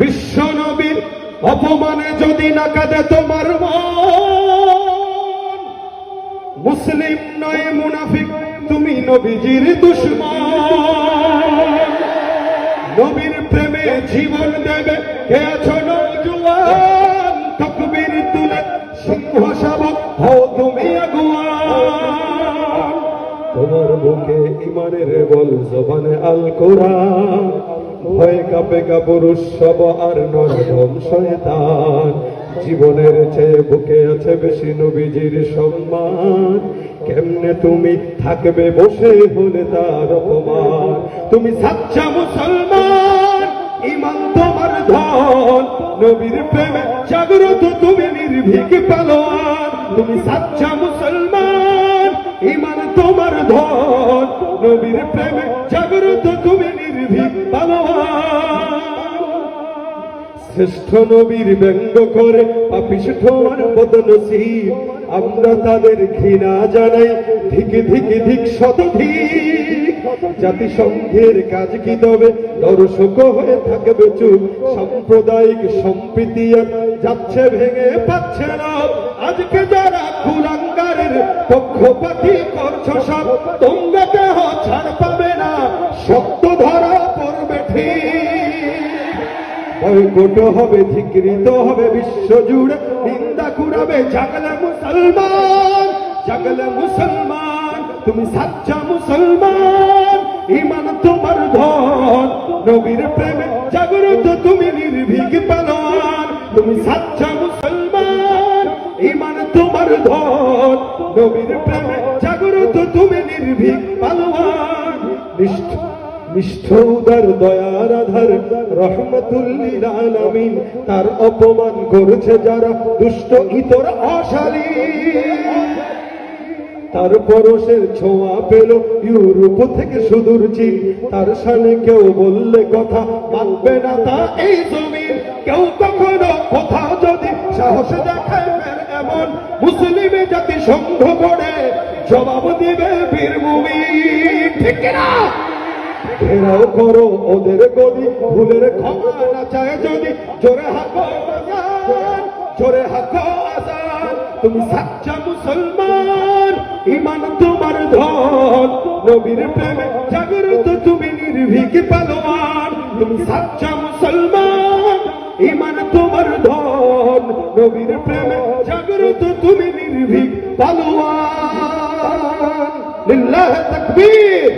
বিশ্ব নবীর অপমানে যদি না কাঁদে তোমার মুসলিম নয়, মুনাফিক, তুমি নবীজির দুশ্মন। নবীর প্রেমে জীবন দেবে, কে আছো নৌজুয়ান তকবীর তুলে সিংহ শাবক হও তুমি আগুয়ান। তোমার বুকে ইমানের বল, জবানে আল কোরআন ভয় কাপে কাপুরুষ সব আর নরম শয়তান। জীবনের চেয়ে বুকে আছে বেশি নবীজির সম্মান। কেমনে তুমি থাকবে বসে হলে তার অপমান? তুমি সাচ্চা মুসলমান, ইমান তোমার ধন। নবীর প্রেমে জাগ্রত তুমি নির্ভীক পালোয়ান। তুমি সাচ্চা মুসলমান, ইমান তোমার ধন। নবীর প্রেমে জাগ্রত তুমি শ্রেষ্ঠ নবীর ব্যঙ্গ করে পাপিষ্ঠ আর বদনসিব আমরা তাদের ঘৃণা জানাই, ধিক ধিক ধিক শতধিক জাতিসংঘের কাজ কি তবে? দর্শক হয়ে থাকবে চুপ। সাম্প্রদায়িক সম্প্রীতি যাচ্ছে ভেঙে পাচ্ছে না। আজকে যারা কুলাঙ্গারের পক্ষপাতি করছ সব, তোমরা দেহ ছাড় পাবে না। সত্য বয়কট হবে, ধিকৃত হবে বিশ্ব নিন্দা কুড়াবে জাগলে মুসলমান জাগলে মুসলমান, তুমি সাচ্চা মুসলমান। ইমান তোমার ধন, নবীর প্রেমে জাগ্রত তুমি নির্ভীক পালন। তুমি সাচ্চা মুসলমান ইমান তোমার ধন, নবীর প্রেমে জাগ্রত তুমি নির্ভীক পালন। তার অপমান করেছে যারা দুষ্ট ইতর অশালী তার পরশের ছোঁয়া পেল ইউরোপ থেকে সুদূর চীন। তার সামনে কেউ বললে কথা মানবে না তা এই জমিন। কেউ কখনো কোথাও যদি সাহস দেখায় এমন মুসলিমে জাতি সংঘ করে জবাব দিবে বীর মুমিন ঠিক না ঘেরাও করো ওদের গদি, ভুলের ক্ষমা না চায় যদি। জোরে হাকো জোরে হাকো আজান। তুমি সাচ্চা মুসলমান, ইমান তোমার ধন। নবীর প্রেমে জাগ্রত তুমি নির্ভীক পালোয়ান। তুমি সাচ্চা মুসলমান, ইমান তোমার ধন। নবীর প্রেমে জাগ্রত তুমি নির্ভীক পালোয়ান। লিল্লাহ তাকবীর।